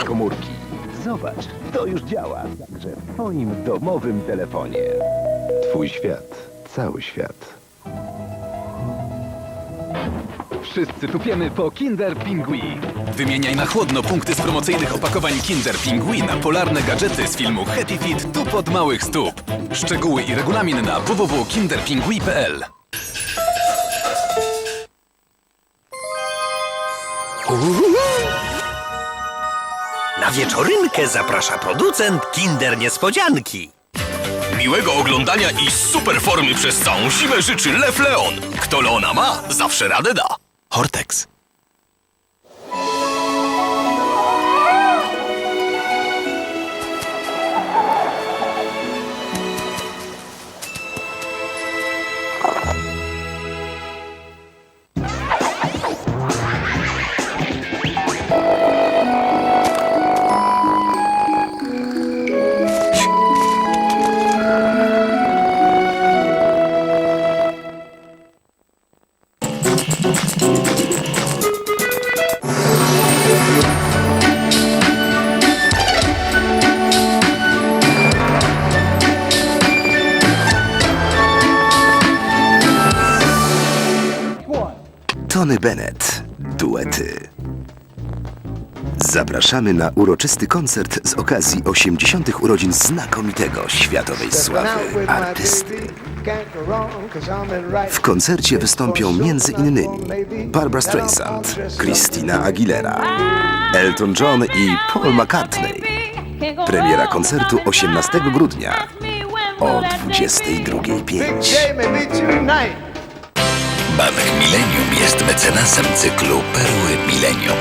z komórki. Zobacz, to już działa także w twoim domowym telefonie. Twój świat, cały świat. Wszyscy tupiemy po Kinder Pingui. Wymieniaj na chłodno punkty z promocyjnych opakowań Kinder Pingui na polarne gadżety z filmu Happy Feet tu pod małych stóp. Szczegóły i regulamin na www.kinderpingui.pl Na wieczorynkę zaprasza producent Kinder Niespodzianki. Miłego oglądania i super formy przez całą zimę życzy Lew Leon. Kto Leona ma, zawsze radę da. Hortex. Tony Bennett, duety. Zapraszamy na uroczysty koncert z okazji 80. urodzin znakomitego światowej sławy artysty. W koncercie wystąpią między innymi Barbara Streisand, Christina Aguilera, Elton John i Paul McCartney. Premiera koncertu 18 grudnia o 22.05. Bank Millennium jest mecenasem cyklu Perły Millennium.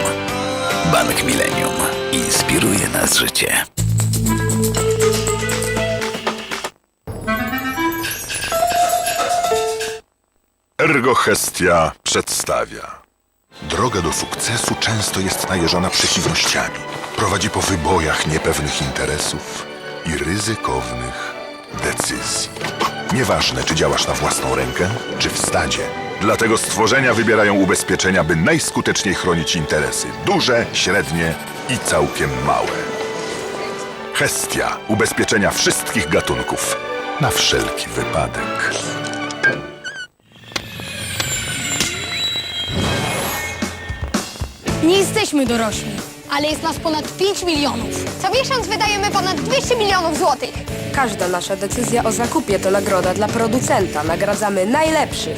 Bank Millennium inspiruje nas życie. Ergo Hestia przedstawia. Droga do sukcesu często jest najeżona przeciwnościami. Prowadzi po wybojach niepewnych interesów i ryzykownych decyzji. Nieważne, czy działasz na własną rękę, czy w stadzie. Dlatego stworzenia wybierają ubezpieczenia, by najskuteczniej chronić interesy. Duże, średnie i całkiem małe. Hestia. Ubezpieczenia wszystkich gatunków. Na wszelki wypadek. Nie jesteśmy dorośli, ale jest nas ponad 5 milionów. Co miesiąc wydajemy ponad 200 milionów złotych. Każda nasza decyzja o zakupie to nagroda dla producenta. Nagradzamy najlepszych.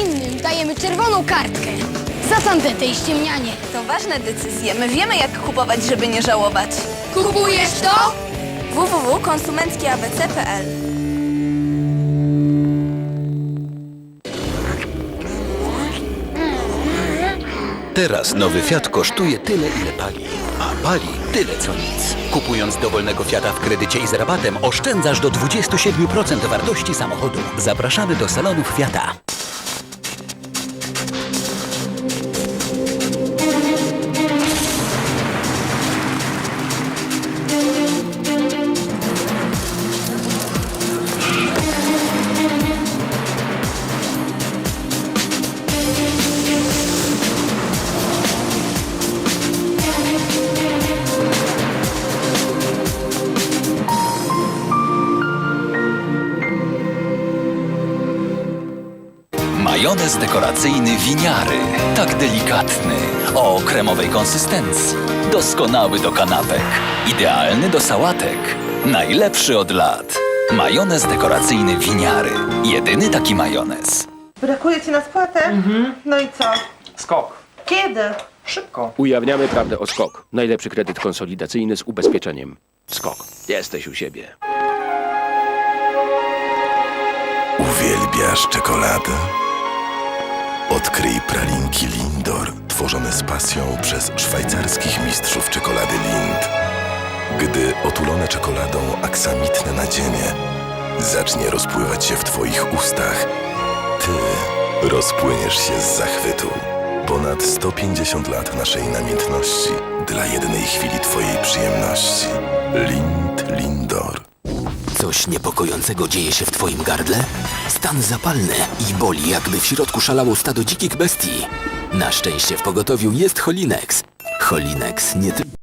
Innym dajemy czerwoną kartkę. Za tandetę i ściemnianie. To ważne decyzje. My wiemy, jak kupować, żeby nie żałować. Kupujesz to? www.konsumenckiabc.pl Teraz nowy Fiat kosztuje tyle, ile pali, a pali tyle, co nic. Kupując dowolnego Fiata w kredycie i z rabatem oszczędzasz do 27% wartości samochodu. Zapraszamy do salonów Fiata. Majonez dekoracyjny winiary. Tak delikatny. O kremowej konsystencji. Doskonały do kanapek. Idealny do sałatek. Najlepszy od lat. Majonez dekoracyjny winiary. Jedyny taki majonez. Brakuje ci na spłatę? No i co? Skok. Kiedy? Szybko. Ujawniamy prawdę o SKOK. Najlepszy kredyt konsolidacyjny z ubezpieczeniem. SKOK. Jesteś u siebie. Uwielbiasz czekoladę? Odkryj pralinki Lindor, tworzone z pasją przez szwajcarskich mistrzów czekolady Lind. Gdy otulone czekoladą aksamitne nadzienie zacznie rozpływać się w Twoich ustach, Ty rozpłyniesz się z zachwytu. Ponad 150 lat naszej namiętności dla jednej chwili Twojej przyjemności. Lind Lindor. Coś niepokojącego dzieje się w twoim gardle? Stan zapalny i boli, jakby w środku szalało stado dzikich bestii. Na szczęście w pogotowiu jest Holinex. Holinex nie tylko